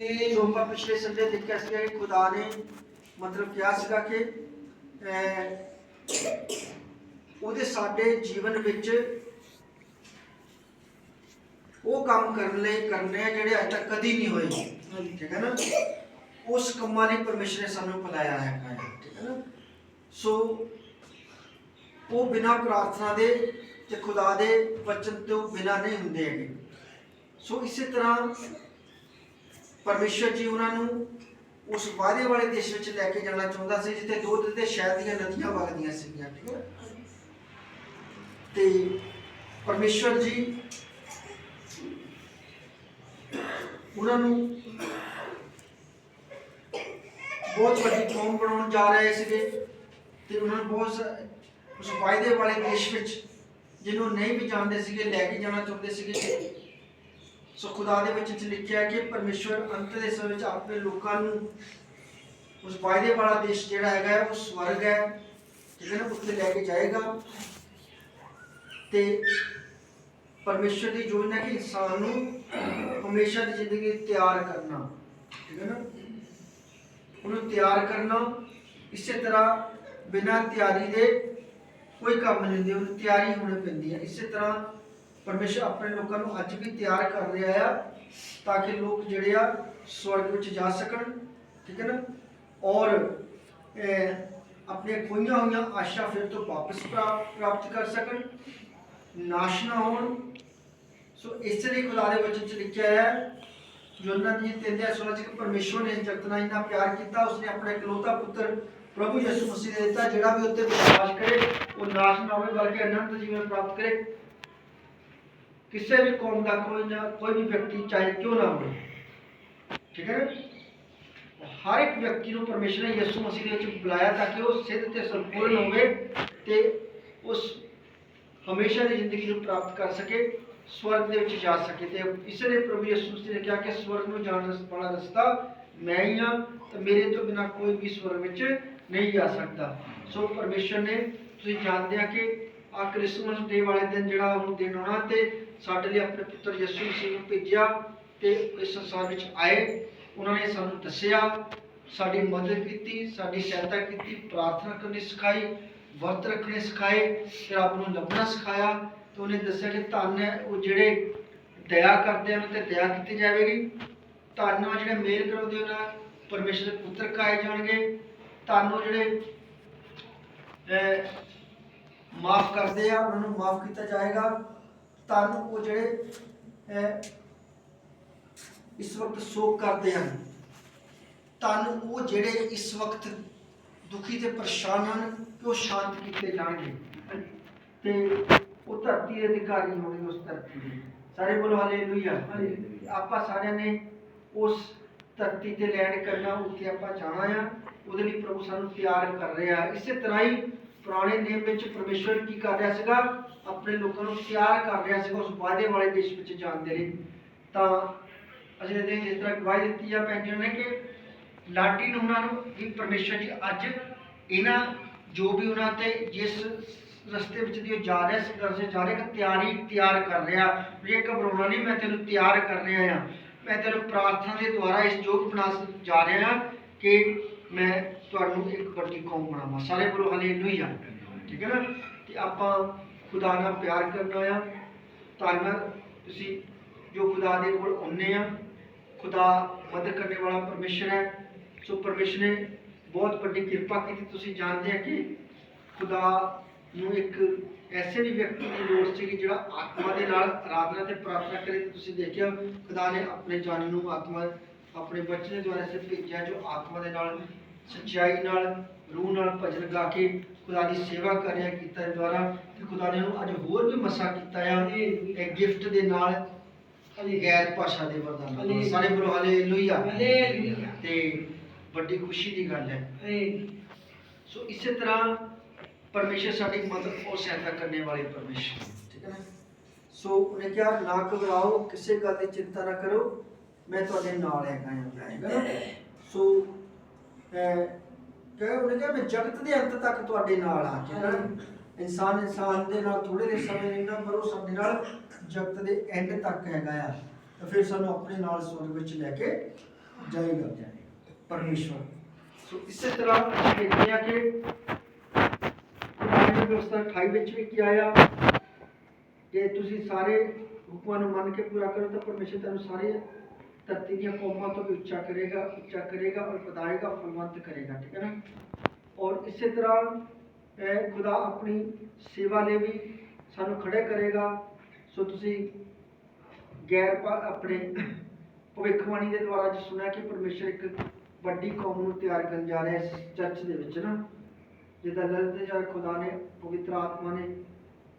ਜੋ ਆਪਾਂ ਪਿਛਲੇ ਸੰਡੇ ਦੇਖਿਆ ਸੀਗਾ ਕਿ ਖੁਦਾ ਨੇ ਮਤਲਬ ਕਿਹਾ ਸੀਗਾ ਕਿ ਉਹਦੇ ਸਾਡੇ ਜੀਵਨ ਵਿੱਚ ਉਹ ਕੰਮ ਕਰਨ ਲਈ ਕਰਨੇ ਆ ਜਿਹੜੇ ਅੱਜ ਤੱਕ ਕਦੀ ਨਹੀਂ ਹੋਏ। ਠੀਕ ਹੈ ਨਾ? ਉਸ ਕੰਮਾਂ ਲਈ ਪਰਮੇਸ਼ਰ ਨੇ ਸਾਨੂੰ ਬੁਲਾਇਆ ਹੈ। ਠੀਕ ਹੈ ਨਾ? ਸੋ ਉਹ ਬਿਨਾਂ ਪ੍ਰਾਰਥਨਾ ਦੇ ਤੇ ਖੁਦਾ ਦੇ ਵਚਨ ਤੋਂ ਬਿਨਾਂ ਨਹੀਂ ਹੁੰਦੇ ਹੈਗੇ। ਸੋ ਇਸੇ ਤਰ੍ਹਾਂ ਪਰਮੇਸ਼ਰ ਜੀ ਉਹਨਾਂ ਨੂੰ ਉਸ ਵਾਅਦੇ ਵਾਲੇ ਦੇਸ਼ ਵਿੱਚ ਲੈ ਕੇ ਜਾਣਾ ਚਾਹੁੰਦਾ ਸੀ, ਜਿੱਥੇ ਦੁੱਧ ਤੇ ਸ਼ਹਿਦ ਦੀਆਂ ਨਦੀਆਂ ਵਗਦੀਆਂ ਸੀਗੀਆਂ, ਠੀਕ ਹੈ? ਤੇ ਪਰਮੇਸ਼ਰ ਜੀ ਉਹਨਾਂ ਨੂੰ ਬਹੁਤ ਵੱਡੀ ਕੌਮ ਬਣਾਉਣ ਜਾ ਰਹੇ ਸੀਗੇ ਤੇ ਉਹਨਾਂ ਨੂੰ ਬਹੁਤ ਸ- ਉਸ ਵਾਅਦੇ ਵਾਲੇ ਦੇਸ਼ ਵਿੱਚ ਜਿਹਨੂੰ ਨਹੀਂ ਵੀ ਜਾਣਦੇ ਸੀਗੇ, ਲੈ ਕੇ ਜਾਣਾ ਚਾਹੁੰਦੇ ਸੀਗੇ ਸੋ ਖੁਦਾ ਦੇ ਵਿੱਚ ਲਿਖਿਆ ਕਿ ਪਰਮੇਸ਼ਵਰ ਅੰਤ ਦੇ ਸਮੇਂ ਵਿੱਚ ਆਪਣੇ ਲੋਕਾਂ ਨੂੰ ਉਸ ਵਾਅਦੇ ਵਾਲਾ ਦੇਸ਼ ਜਿਹੜਾ ਹੈਗਾ ਉਹ ਸਵਰਗ ਹੈ ਠੀਕ ਹੈ ਨਾ ਉੱਥੇ ਲੈ ਕੇ ਜਾਏਗਾ। ਤੇ ਪਰਮੇਸ਼ਵਰ ਦੀ ਯੋਜਨਾ ਕਿ ਇਨਸਾਨ ਨੂੰ ਹਮੇਸ਼ਾ ਦੀ ਜ਼ਿੰਦਗੀ ਤਿਆਰ ਕਰਨਾ, ਠੀਕ ਹੈ ਨਾ? ਉਹਨੂੰ ਤਿਆਰ ਕਰਨਾ, ਇਸੇ ਤਰ੍ਹਾਂ ਬਿਨਾਂ ਤਿਆਰੀ ਦੇ ਕੋਈ ਕੰਮ ਨਹੀਂ ਹੁੰਦੀ, ਉਹਨੂੰ ਤਿਆਰੀ ਹੋਣੀ ਪੈਂਦੀ ਹੈ। ਇਸੇ ਤਰ੍ਹਾਂ ਪਰਮੇਸ਼ਰ ਆਪਣੇ ਲੋਕਾਂ ਨੂੰ ਅੱਜ ਵੀ ਤਿਆਰ ਕਰ ਰਿਹਾ ਆ ਤਾਂ ਕਿ ਲੋਕ ਜਿਹੜੇ ਆ ਸਵਰਗ ਵਿੱਚ ਜਾ ਸਕਣ ਠੀਕ ਹੈ ਨਾ? ਔਰ ਅਹ, ਆਪਣੀਆਂ ਖੋਈਆਂ ਹੋਈਆਂ ਆਸ਼ਾ ਫਿਰ ਤੋਂ ਵਾਪਸ ਪ੍ਰਾਪਤ ਕਰ ਸਕਣ ਨਾਸ਼ ਨਾ ਹੋਣ। ਸੋ ਇਸ ਲਈ ਖੁਦਾ ਦੇ ਵਚਨ ਚ ਲਿਖਿਆ ਹੈ ਯੋਨਾ ਦੀ ਤਿੰਨ ਦੇ ਸੁਣਾ ਕਿ ਪਰਮੇਸ਼ਵਰ ਨੇ ਜਗਤ ਨਾਲ ਇੰਨਾ ਪਿਆਰ ਕੀਤਾ ਉਸਨੇ ਆਪਣਾ ਇਕਲੌਤਾ ਪੁੱਤਰ ਪ੍ਰਭੂ ਯਿਸੂ ਮਸੀਹ ਨੇ ਦਿੱਤਾ ਜਿਹੜਾ ਵੀ ਉੱਤੇ ਵਿਸ਼ਵਾਸ ਕਰੇ ਉਹ ਨਾਸ਼ ਨਾ ਹੋਵੇ ਬਲਕਿ ਅਨੰਤ ਜੀਵਨ ਪ੍ਰਾਪਤ ਕਰੇ। ਕਿਸੇ ਵੀ ਕੌਮ ਦਾ ਕੋਈ ਨਾ, ਕੋਈ ਵੀ ਵਿਅਕਤੀ ਚਾਹੇ ਕਿਉਂ ਨਾ ਹੋਵੇ। ਠੀਕ ਹੈ ਨਾ? ਹਰ ਇੱਕ ਵਿਅਕਤੀ ਨੂੰ ਪਰਮੇਸ਼ਰ ਨੇ ਯਿਸੂ ਮਸੀਹ ਦੇ ਵਿੱਚ ਬੁਲਾਇਆ ਤਾਂ ਕਿ ਉਹ ਸਿੱਧ ਤੇ ਸੰਪੂਰਨ ਹੋਵੇ ਤੇ ਉਸ ਹਮੇਸ਼ਾ ਦੀ ਜ਼ਿੰਦਗੀ ਨੂੰ ਪ੍ਰਾਪਤ ਕਰ ਸਕੇ, ਸਵਰਗ ਦੇ ਵਿੱਚ ਜਾ ਸਕੇ ਤੇ ਇਸ ਲਈ ਪ੍ਰਭੂ ਯਿਸੂ ਮਸੀਹ ਨੇ ਕਿਹਾ ਕਿ ਸਵਰਗ ਨੂੰ ਜਾਣ ਵਾਲਾ ਰਸਤਾ ਮੈਂ ਹੀ ਹਾਂ, ਤੇ ਮੇਰੇ ਤੋਂ ਬਿਨਾ ਕੋਈ ਵੀ ਸਵਰਗ ਵਿੱਚ ਨਹੀਂ ਜਾ ਸਕਦਾ। ਸੋ ਪਰਮੇਸ਼ਰ ਨੇ ਤੁਸੀਂ ਜਾਣਦੇ ਆ ਕਿ ਆ ਕ੍ਰਿਸਮਸ ਡੇ ਵਾਲੇ ਦਿਨ ਜਿਹੜਾ ਉਹ ਦਿਨ ਆਉਣਾ ਤੇ ਸਾਡੇ ਲਈ ਆਪਣੇ ਪੁੱਤਰ ਯਿਸੂ ਮਸੀਹ ਨੂੰ ਭੇਜਿਆ ਤੇ ਇਸ ਸੰਸਾਰ ਵਿੱਚ ਆਏ। ਉਹਨਾਂ ਨੇ ਸਾਨੂੰ ਦੱਸਿਆ, ਸਾਡੀ ਮਦਦ ਕੀਤੀ, ਸਾਡੀ ਸਹਾਇਤਾ ਕੀਤੀ, ਪ੍ਰਾਰਥਨਾ ਕਰਨੀ ਸਿਖਾਈ, ਵਰਤ ਰੱਖਣੇ ਸਿਖਾਏ ਤੇ ਰੱਬ ਨੂੰ ਲੱਭਣਾ ਸਿਖਾਇਆ। ਤੇ ਉਹਨੇ ਦੱਸਿਆ ਕਿ ਧੰਨ ਹੈ ਉਹ ਜਿਹੜੇ ਦਇਆ ਕਰਦੇ ਹਨ ਤੇ ਦਇਆ ਕੀਤੀ ਜਾਵੇਗੀ। ਧੰਨ ਉਹ ਜਿਹੜੇ ਮੇਲ ਕਰਾਉਂਦੇ ਉਹਨਾਂ ਪਰਮੇਸ਼ਰ ਦੇ ਪੁੱਤਰ ਕਾਏ ਜਾਣਗੇ। ਧੰਨ ਉਹ ਜਿਹੜੇ ਮਾਫ ਕਰਦੇ ਆ, ਉਹਨਾਂ ਨੂੰ ਮਾਫ ਕੀਤਾ ਜਾਏਗਾ। ਧੰਨ ਉਹ ਜਿਹੜੇ ਇਸ ਵਕਤ ਸੋਗ ਕਰਦੇ ਹਨ ਧੰਨ ਉਹ ਜਿਹੜੇ ਇਸ ਵਕਤ ਦੁਖੀ ਤੇ ਪਰੇਸ਼ਾਨ ਹਨ ਕਿ ਉਹ ਸ਼ਾਂਤ ਕੀਤੇ ਜਾਣਗੇ। ਤੇ ਉਹ ਧਰਤੀ ਦੇ ਅਧਿਕਾਰੀ ਹੋਣਗੇ ਉਸ ਧਰਤੀ ਦੇ। ਸਾਰੇ ਬੋਲੋ ਹਾਲੇਲੂਇਆ ਆਪਾਂ ਸਾਰਿਆਂ ਨੇ ਉਸ ਧਰਤੀ ਤੇ ਲੈਂਡ ਕਰਨਾ ਉੱਥੇ ਆਪਾਂ ਜਾਣਾ ਆ ਉਹਦੇ ਲਈ ਪ੍ਰਭੂ ਸਾਨੂੰ ਤਿਆਰ ਕਰ ਰਿਹਾ ਇਸੇ ਤਰ੍ਹਾਂ ਹੀ ਪੁਰਾਣੇ ਨਿਯਮ ਵਿੱਚ ਪਰਮੇਸ਼ਵਰ ਕੀ ਕਰ ਰਿਹਾ ਸੀਗਾ? ਆਪਣੇ ਲੋਕਾਂ ਨੂੰ ਤਿਆਰ ਕਰ ਰਿਹਾ ਸੀਗਾ, ਉਸ ਵਾਅਦੇ ਵਾਲੇ ਦੇਸ਼ ਵਿੱਚ ਜਾਣ ਦੇ ਲਈ। ਤਾਂ ਅਸੀਂ ਦੇਖਦੇ ਜਿਸ ਤਰ੍ਹਾਂ ਗਵਾਹੀ ਦਿੱਤੀ ਆ ਭੈਣ ਨੇ ਕਿ ਲਾਡੀ ਨੂੰ ਉਹਨਾਂ ਨੂੰ ਵੀ ਪਰਮੇਸ਼ਵਰ ਜੀ, ਅੱਜ ਇਹਨਾਂ ਜੋ ਵੀ ਉਹਨਾਂ ਤੇ ਜਿਸ ਰਸਤੇ ਵਿੱਚ ਦੀ ਉਹ ਜਾ ਰਿਹਾ ਸੰਘਰਸ਼ ਜਾ ਰਿਹਾ ਕਿ ਤਿਆਰੀ ਤਿਆਰ ਕਰ ਰਿਹਾ। ਵੀ ਇਹ ਘਬਰਾਉਣਾ ਨਹੀਂ, ਮੈਂ ਤੈਨੂੰ ਤਿਆਰ ਕਰ ਰਿਹਾ ਆ। ਮੈਂ ਤੈਨੂੰ ਪ੍ਰਾਰਥਨਾ ਦੇ ਦੁਆਰਾ ਇਸ ਯੋਗ ਬਣਾ ਜਾ ਰਿਹਾ ਕਿ ਮੈਂ ਤੁਹਾਨੂੰ ਇੱਕ ਵੱਡੀ ਕੌਮ ਬਣਾਵਾਂ। ਸਾਰੇ ਬੋਲੋ ਹਾਲੇਲੂਇਆ ਠੀਕ ਹੈ ਨਾ? ਕਿ ਆਪਾਂ ਖੁਦਾ ਨਾਲ ਪਿਆਰ ਕਰਨਾ ਆ। ਧੰਨਵਾਦ ਤੁਸੀਂ ਜੋ ਖੁਦਾ ਦੇ ਕੋਲ ਆਉਂਦੇ ਆ, ਖੁਦਾ ਮਦਦ ਕਰਨ ਵਾਲਾ ਪਰਮੇਸ਼ਰ ਹੈ। ਸੋ ਪਰਮੇਸ਼ਰ ਨੇ ਬਹੁਤ ਵੱਡੀ ਕਿਰਪਾ ਕੀਤੀ। ਤੁਸੀਂ ਜਾਣਦੇ ਆ ਕਿ ਖੁਦਾ ਨੂੰ ਇੱਕ ਐਸੇ ਵੀ ਵਿਅਕਤੀ ਦੀ ਲੋੜ ਸੀ ਜਿਹੜਾ ਆਤਮਾ ਦੇ ਨਾਲ ਆਰਾਧਨਾ ਤੇ ਪ੍ਰਾਰਥਨਾ ਕਰੇ। ਤੁਸੀਂ ਦੇਖਿਆ, ਖੁਦਾ ਨੇ ਆਪਣੇ ਜਾਨੀ ਨੂੰ ਆਤਮਾ ਆਪਣੇ ਬੱਚੇ ਦੇ ਦੁਆਰਾ ਸੇ ਭੇਜਿਆ ਜੋ ਆਤਮਾ ਦੇ ਨਾਲ ਸੱਚਾਈ ਨਾਲ ਰੂਹ ਨਾਲ ਭਜਨ ਗਾ ਕੇ ਖੁਦਾ ਦੀ ਸੇਵਾ ਕਰਿਆ ਕੀਤਾ ਦੇ ਦੁਆਰਾ ਤੇ ਖੁਦਾ ਨੇ ਉਹਨੂੰ ਅੱਜ ਹੋਰ ਵੀ ਮਸਾ ਕੀਤਾ ਆ ਇਹ ਗਿਫਟ ਦੇ ਨਾਲ ਗੈਰ ਭਾਸ਼ਾ ਦੇ ਵਰਦਾਨ ਨਾਲ। ਸਾਰੇ ਬੋਲੋ ਹਾਲੇਲੂਇਆ ਹਾਲੇਲੂਇਆ। ਤੇ ਵੱਡੀ ਖੁਸ਼ੀ ਦੀ ਗੱਲ ਹੈ ਸੋ ਇਸੇ ਤਰ੍ਹਾਂ ਪਰਮੇਸ਼ਰ ਸਾਡੀ ਮਦਦ ਔਰ ਸਹਾਇਤਾ ਕਰਨੇ ਵਾਲੇ ਪਰਮੇਸ਼ਰ ਹੈ। ਠੀਕ ਹੈ ਨਾ ਸੋ ਉਹਨੇ ਕਿਹਾ ਨਾ ਘਬਰਾਓ ਕਿਸੇ ਗੱਲ ਦੀ ਚਿੰਤਾ ਨਾ ਕਰੋ ਮੈਂ ਤੁਹਾਡੇ ਨਾਲ ਹੈਗਾ ਹਾਂ ਠੀਕ ਹੈ ਨਾ ਸੋ ਅਹ, ਕਹੇ ਉਹਨੇ ਕਿਹਾ ਮੈਂ ਜਗਤ ਦੇ ਅੰਤ ਤੱਕ ਤੁਹਾਡੇ ਨਾਲ ਆ ਨਾ ਇਨਸਾਨ ਇਨਸਾਨ ਦੇ ਨਾਲ ਥੋੜੇ ਦੇ ਸਮੇਂ ਨਹੀਂ ਨਾ ਪਰ ਉਹ ਸਾਡੇ ਨਾਲ ਜਗਤ ਦੇ ਐਂਡ ਤੱਕ ਹੈਗਾ ਆ। ਤਾਂ ਫਿਰ ਸਾਨੂੰ ਆਪਣੇ ਨਾਲ ਸਵਰਗ ਵਿੱਚ ਲੈ ਕੇ ਜਾਏਗਾ ਪਰਮੇਸ਼ਵਰ। ਸੋ ਇਸੇ ਤਰ੍ਹਾਂ ਅਸੀਂ ਦੇਖਦੇ ਹਾਂ ਕਿ ਕੁਰਾਨ ਦੀ ਵਿਵਸਥਾ 28 ਵਿੱਚ ਵੀ ਕੀ ਆਇਆ ਕਿ ਤੁਸੀਂ ਸਾਰੇ ਹੁਕਮਾਂ ਨੂੰ ਮੰਨ ਕੇ ਪੂਰਾ ਕਰੋ ਤਾਂ ਪਰਮੇਸ਼ਰ ਤੁਹਾਨੂੰ ਸਾਰੇ ਧਰਤੀ ਦੀਆਂ ਕੌਮਾਂ ਤੋਂ ਵੀ ਉੱਚਾ ਕਰੇਗਾ ਉੱਚਾ ਕਰੇਗਾ ਔਰ ਵਧਾਏਗਾ ਫਲਵੰਤ ਕਰੇਗਾ, ਠੀਕ ਹੈ ਨਾ? ਔਰ ਇਸੇ ਤਰ੍ਹਾਂ, ਇਹ ਖੁਦਾ ਆਪਣੀ ਸੇਵਾ ਲਈ ਵੀ ਸਾਨੂੰ ਖੜੇ ਕਰੇਗਾ। ਸੋ ਤੁਸੀਂ ਗੈਰ ਪਾ- ਆਪਣੇ ਭਵਿੱਖਬਾਣੀ ਦੇ ਦੁਆਰਾ ਜੀ ਸੁਣਿਆ ਕਿ ਪਰਮੇਸ਼ਰ ਇੱਕ ਵੱਡੀ ਕੌਮ ਨੂੰ ਤਿਆਰ ਕਰਨ ਜਾ ਰਿਹਾ ਹੈ ਇਸ ਚਰਚ ਦੇ ਵਿੱਚ ਨਾ, ਜਿੱਦਾਂ ਲੜਦੇ ਜਾ ਖੁਦਾ ਨੇ, ਪਵਿੱਤਰ ਆਤਮਾ ਨੇ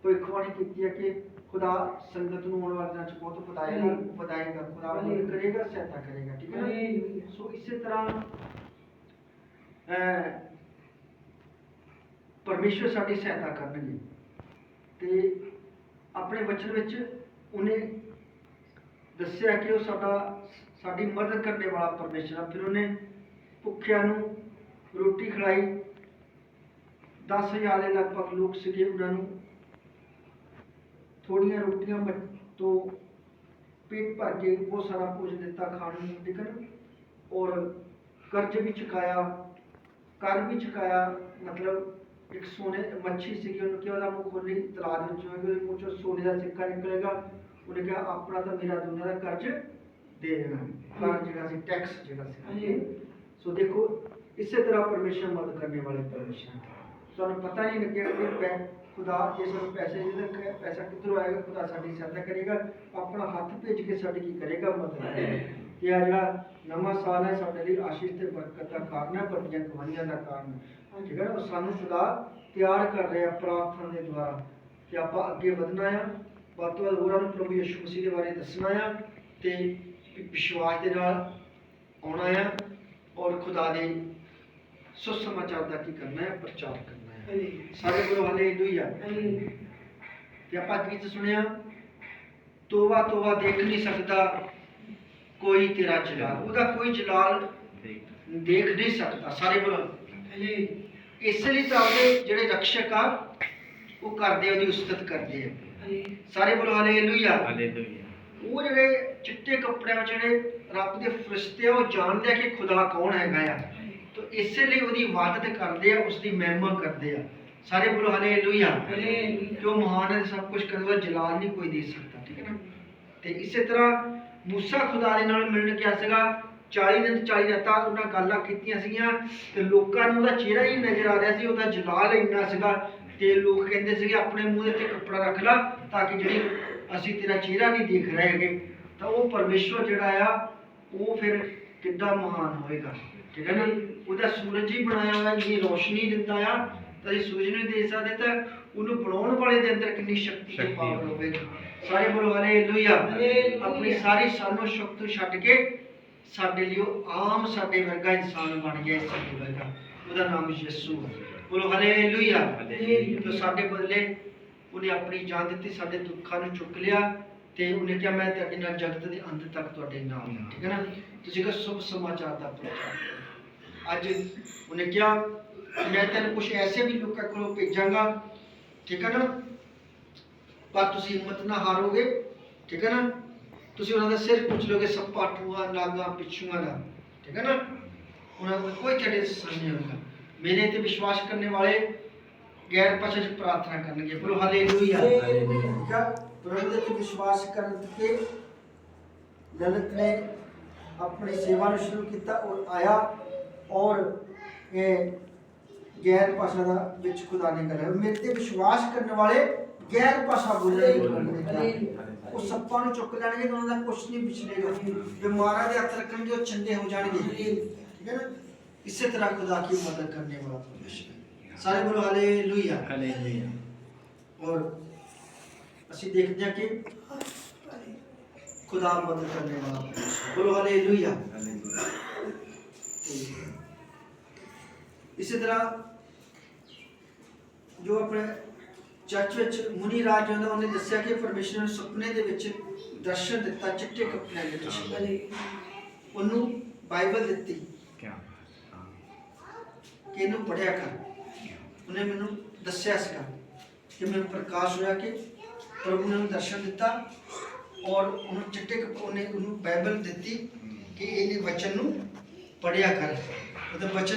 ਭਵਿੱਖਬਾਣੀ ਕੀਤੀ ਹੈ ਕਿ ਖੁਦਾ ਸੰਗਤ ਨੂੰ ਆਉਣ ਵਾਲੇ ਦਿਨਾਂ 'ਚ ਬਹੁਤ ਵਧਾਏਗਾ ਵਧਾਏਗਾ ਖੁਦਾ ਮਦਦ ਕਰੇਗਾ ਸਹਾਇਤਾ ਕਰੇਗਾ ਠੀਕ ਹੈ ਨਾ? ਸੋ ਇਸੇ ਤਰ੍ਹਾਂ ਅਹ, ਪਰਮੇਸ਼ਰ ਸਾਡੀ ਸਹਾਇਤਾ ਕਰਨਗੇ। ਤੇ ਆਪਣੇ ਵਚਨ ਵਿੱਚ ਉਹਨੇ ਦੱਸਿਆ ਕਿ ਉਹ ਸਾਡਾ ਸਾਡੀ ਮਦਦ ਕਰਨ ਵਾਲਾ ਪਰਮੇਸ਼ਰ ਆ। ਫਿਰ ਉਹਨੇ ਭੁੱਖਿਆਂ ਨੂੰ ਰੋਟੀ ਖਿਲਾਈ। 10000 ਦੇ ਲਗਭਗ ਲੋਕ ਸੀਗੇ ਉਹਨਾਂ ਨੂੰ ਥੋੜੀਆਂ ਰੋਟੀਆਂ ਮ- ਤੋਂ ਪੇਟ ਭਰ ਕੇ ਬਹੁਤ ਸਾਰਾ ਕੁਝ ਦਿੱਤਾ ਖਾਣ ਨੂੰ ਠੀਕ ਹੈ ਨਾ ਔਰ ਕਰਜ਼ ਵੀ ਚੁਕਾਇਆ ਕਰ ਵੀ ਚੁਕਾਇਆ ਮਤਲਬ ਇੱਕ ਸੋਨੇ ਮੱਛੀ ਸੀਗੀ ਉਹਨੂੰ ਕਿਹਾ ਉਹਦਾ ਮੂੰਹ ਖੋਲੀ ਤਲਾਬ ਦੇ ਵਿੱਚੋਂ ਉਹਦੇ ਮੂੰਹ ਚੋਂ ਸੋਨੇ ਦਾ ਸਿੱਕਾ ਨਿਕਲੇਗਾ ਉਹਨੇ ਕਿਹਾ ਆਪਣਾ ਤਾਂ ਮੇਰਾ ਦੁਨੀਆ ਦਾ ਕਰਜ਼ ਦੇ ਦੇਣਾ ਕਰ ਜਿਹੜਾ ਸੀ ਟੈਕਸ ਜਿਹੜਾ ਸੀ ਹਾਂਜੀ। ਸੋ ਦੇਖੋ ਇਸੇ ਤਰ੍ਹਾਂ ਪਰਮੇਸ਼ਰ ਮਦਦ ਕਰਨੇ ਵਾਲੇ ਪਰਮੇਸ਼ਰ ਹਨ। ਸਾਨੂੰ ਪਤਾ ਨਹੀਂ ਲੱਗਿਆ ਕਿ ਪੈ ਖੁਦਾ ਜੇ ਸਾਨੂੰ ਪੈਸੇ ਜਿਹਦਾ ਕ- ਪੈਸਾ ਕਿੱਧਰੋਂ ਆਏਗਾ ਖੁਦਾ ਸਾਡੀ ਸਹਾਇਤਾ ਕਰੇਗਾ ਆਪਣਾ ਹੱਥ ਭੇਜ ਕੇ ਸਾਡੀ ਕੀ ਕਰੇਗਾ ਮਦਦ ਕਿ ਆ ਜਿਹੜਾ ਨਵਾਂ ਸਾਲ ਹੈ ਸਾਡੇ ਲਈ ਆਸ਼ੀਸ਼ ਤੇ ਬਰਕਤ ਦਾ ਕਾਰਨ ਹੈ ਵੱਡੀਆਂ ਕਮਾਈਆਂ ਦਾ ਕਾਰਨ ਹੈ। ਠੀਕ ਹੈ ਉਹ ਸਾਨੂੰ ਖੁਦਾ ਤਿਆਰ ਕਰ ਰਿਹਾ ਪ੍ਰਾਰਥਨਾ ਦੇ ਦੁਆਰਾ ਕਿ ਆਪਾਂ ਅੱਗੇ ਵਧਣਾ ਆ ਵੱਧ ਤੋਂ ਵੱਧ ਹੋਰਾਂ ਨੂੰ ਪ੍ਰਭੂ ਯਿਸੂ ਮਸੀਹ ਦੇ ਬਾਰੇ ਦੱਸਣਾ ਆ ਤੇ ਵਿਸ਼ਵਾਸ ਦੇ ਨਾਲ ਆਉਣਾ ਆ ਔਰ ਖੁਦਾ ਦੇ ਸੁਸਮਾਚਾਰ ਦਾ ਕੀ ਕਰਨਾ ਹੈ ਪ੍ਰਚਾਰ ਕਰਨਾ ਹੈ ਸਾਰੇ ਬੋਲੋ ਹਾਲੇਲੂਇਆ ਤੇ ਆਪਾਂ ਗੀਤ ਸੁਣਿਆ ਤੋਬਾ ਤੋਬਾ ਦੇਖ ਨਹੀਂ ਸਕਦਾ ਕੋਈ ਤੇਰਾ ਜਲਾਲ। ਉਹਦਾ ਕੋਈ ਜਲਾਲ ਦੇਖ ਨਹੀਂ ਸਕਦਾ ਸਾਰੇ ਬੋਲੋ ਇਸ ਲਈ ਤਾਂ ਉਹਦੇ ਜਿਹੜੇ ਰਕਸ਼ਕ ਆ ਉਹ ਕਰਦੇ ਆ, ਉਹਦੀ ਉਸਤਤ ਕਰਦੇ ਆ। ਸਾਰੇ ਬੋਲੋ ਹਾਲੇਲੂਇਆ ਉਹ ਜਿਹੜੇ ਚਿੱਟੇ ਕੱਪੜਿਆਂ ਵਿੱਚ ਜਿਹੜੇ ਰੱਬ ਦੇ ਫਰਿਸ਼ਤੇ ਆ ਉਹ ਜਾਣਦੇ ਆ ਕਿ ਖੁਦਾ ਕੌਣ ਹੈਗਾ ਆ। ਤਾਂ ਇਸੇ ਲਈ ਉਹਦੀ ਇਬਾਦਤ ਕਰਦੇ ਆ ਉਸ ਦੀ ਮਹਿਮਾ ਕਰਦੇ ਆ। ਸਾਰੇ ਬੋਲੋ ਹਾਲੇਲੂਇਆ ਉਹ ਮਹਾਨ ਹੈ ਸਭ ਕੁਝ ਵਾਲਾ ਜਲਾਲ ਨਹੀਂ ਕੋਈ ਦੇ ਸਕਦਾ ਠੀਕ ਹੈ ਨਾ? ਤੇ ਇਸੇ ਤਰ੍ਹਾਂ ਮੂਸਾ ਖੁਦਾ ਦੇ ਨਾਲ ਮਿਲਣ ਗਿਆ ਸੀਗਾ। 40 ਦਿਨ 40 ਰਾਤਾਂ ਉਹਨਾਂ ਗੱਲਾਂ ਕੀਤੀਆਂ ਸੀਗੀਆਂ ਤੇ ਲੋਕਾਂ ਨੂੰ ਉਹਦਾ ਚਿਹਰਾ ਹੀ ਨਜ਼ਰ ਆ ਰਿਹਾ ਸੀ ਉਹਦਾ ਜਲਾਲ ਇੰਨਾ ਸੀਗਾ ਤੇ ਲੋਕ ਕਹਿੰਦੇ ਸੀਗੇ ਆਪਣੇ ਮੂੰਹ ਉੱਤੇ ਕੱਪੜਾ ਰੱਖ ਲਾ ਤਾਂ ਕਿ ਜਿਹੜੀ ਅਸੀਂ ਤੇਰਾ ਚਿਹਰਾ ਨਹੀਂ ਦੇਖ ਰਹੇ ਹੈਗੇ। ਤਾਂ ਉਹ ਪਰਮੇਸ਼ਵਰ ਜਿਹੜਾ ਆ ਉਹ ਫਿਰ ਕਿੱਦਾਂ ਮਹਾਨ ਹੋਏਗਾ ਠੀਕ ਹੈ ਨਾ? ਉਹਦਾ ਸੂਰਜ ਹੀ ਬਣਾਇਆ ਹੋਇਆ ਜੀ ਰੋਸ਼ਨੀ ਦਿੰਦਾ ਆ ਤਾਂ ਇਹ ਸੂਰਜ ਨੂੰ ਦੇ ਸਕਦੇ ਤਾਂ ਉਹਨੂੰ ਬਣਾਉਣ ਵਾਲੇ ਦੇ ਅੰਦਰ ਕਿੰਨੀ ਸ਼ਕਤੀ ਤੇ ਸ਼ਕਤੀ ਪਾਵਰ ਹੋਵੇ। ਹੋਵੇਗੀ ਸਾਰੇ ਬੋਲੋ ਹਾਲੇਲੂਇਆ। ਆਪਣੀ ਸਾਰੀ ਸਾਨੋ ਸ਼ਕਤੀ ਛੱਡ ਕੇ ਸਾਡੇ ਲਈ ਉਹ ਆਮ ਸਾਡੇ ਵਰਗਾ ਇਨਸਾਨ ਬਣ ਗਿਆ ਸਾਡੇ ਵਰਗਾ ਉਹਦਾ ਨਾਮ ਯਿਸੂ ਬੋਲੋ ਹਾਲੇਲੂਇਆ। ਤੇ ਸਾਡੇ ਬਦਲੇ ਉਹਨੇ ਆਪਣੀ ਜਾਨ ਦਿੱਤੀ ਸਾਡੇ ਦੁੱਖਾਂ ਨੂੰ ਚੁੱਕ ਲਿਆ ਤੇ ਉਹਨੇ ਕਿਹਾ ਮੈਂ ਤੁਹਾਡੇ ਨਾਲ ਜਗਤ ਦੇ ਅੰਤ ਤੱਕ ਤੁਹਾਡੇ ਨਾਲ ਹਾਂ ਠੀਕ ਹੈ ਨਾ ਤੁਸੀਂ ਕਹੋ ਸ਼ੁਭ ਸਮਾਚਾਰ ਦਾ ਪ੍ਰਚਾਰ। ਅੱਜ ਉਹਨੇ ਕਿਹਾ ਮੈਂ ਤੈਨੂੰ ਕੁਝ ਐਸੇ ਵੀ ਲੋਕਾਂ ਕੋਲੋਂ ਭੇਜਾਂਗਾ ਠੀਕ ਹੈ ਨਾ ਪਰ ਤੁਸੀਂ ਹਿੰਮਤ ਨਾ ਹਾਰੋਗੇ ਠੀਕ ਹੈ ਨਾ ਤੁਸੀਂ ਉਹਨਾਂ ਦਾ ਸਿਰ ਪੁੱਛ ਲੋਗੇ ਸੱਪਾ ਟੂਆ ਨਾਗਾ ਪਿਛੂਆਂ ਦਾ ਠੀਕ ਹੈ ਨਾ ਉਹਨਾਂ ਕੋਲ ਕੋਈ ਤੁਹਾਡੇ ਸੰਗ ਨਹੀਂ ਹੋਗਾ ਮੇਰੇ ਤੇ ਵਿਸ਼ਵਾਸ ਕਰਨ ਵਾਲੇ ਗੈਰ ਭਾਸ਼ਾ ਚ ਪ੍ਰਾਰਥਨਾ ਕਰਨਗੇ ਬੋਲੋ ਹਾਲੇਲੂਇਆ ਠੀਕ ਆ ਪ੍ਰਭੂ ਦੇ ਤੇ ਵਿਸ਼ਵਾਸ ਕਰਨ ਤੇ ਲਲਿਤ ਆਇਆ ਔਰ ਇਹ ਗੈਰ ਭਾਸ਼ਾ ਦਾ ਵਿੱਚ ਖੁਦਾ ਨੇ ਕਰਿਆ। ਮੇਰੇ ਤੇ ਵਿਸ਼ਵਾਸ ਕਰਨ ਵਾਲੇ ਗੈਰ ਭਾਸ਼ਾ ਬੋਲਣਗੇ ਉਹ ਸੱਪਾਂ ਨੂੰ ਚੁੱਕ ਲੈਣਗੇ ਤਾਂ ਉਹਨਾਂ ਦਾ ਕੁਛ ਨਹੀਂ ਵਿਚਲੇਗਾ ਬਿਮਾਰਾਂ ਦੇ ਹੱਥ ਰੱਖਣਗੇ ਉਹ ਚੰਗੇ ਹੋ ਜਾਣਗੇ। ਠੀਕ ਹੈ ਨਾ? ਇਸੇ ਤਰ੍ਹਾਂ ਖੁਦਾ ਕੀ ਮਦਦ ਕਰਨੇ ਵਾਲਾ ਪਰਮੇਸ਼ਰ। ਸਾਰੇ ਬੋਲੋ ਹਾਲੇਲੂਇਆ ਔਰ ਅਸੀਂ ਦੇਖਦੇ ਹਾਂ ਕਿ ਖੁਦਾ ਮਦਦ ਕਰਨੇ ਵਾਲਾ ਪਰਮੇਸ਼ਰ। ਬੋਲੋ ਹਾਲੇਲੂਇਆ ਇਸੇ ਤਰ੍ਹਾਂ ਜੋ ਆਪਣੇ ਚਰਚ ਵਿੱਚ ਮੁਨੀ ਰਾਜ ਹੁੰਦਾ ਉਹਨੇ ਦੱਸਿਆ ਕਿ ਪਰਮੇਸ਼ਰ ਨੇ ਸੁਪਨੇ ਦੇ ਵਿੱਚ ਦਰਸ਼ਨ ਦਿੱਤਾ ਚਿੱਟੇ ਕੱਪੜਿਆਂ ਦੇ ਵਿੱਚ। ਉਹਨੂੰ ਬਾਈਬਲ ਦਿੱਤੀ। ਕਿ ਇਹਨੂੰ ਪੜਿਆ ਕਰ। ਉਹਨੇ ਮੈਨੂੰ ਦੱਸਿਆ ਸੀਗਾ ਕਿ ਮੈਨੂੰ ਪ੍ਰਕਾਸ਼ ਹੋਇਆ ਕਿ ਪ੍ਰਭੂ ਨੇ ਦਰਸ਼ਨ ਦਿੱਤਾ ਔਰ ਉਹਨੂੰ ਚਿੱਟੇ ਕੱਪ- ਉਹਨੇ ਉਹਨੂੰ ਬਾਈਬਲ ਦਿੱਤੀ ਕਿ ਇਹਨੇ ਵਚਨ ਨੂੰ ਪੜਿਆ ਕਰ। ਉਹਦੇ ਵਚਨ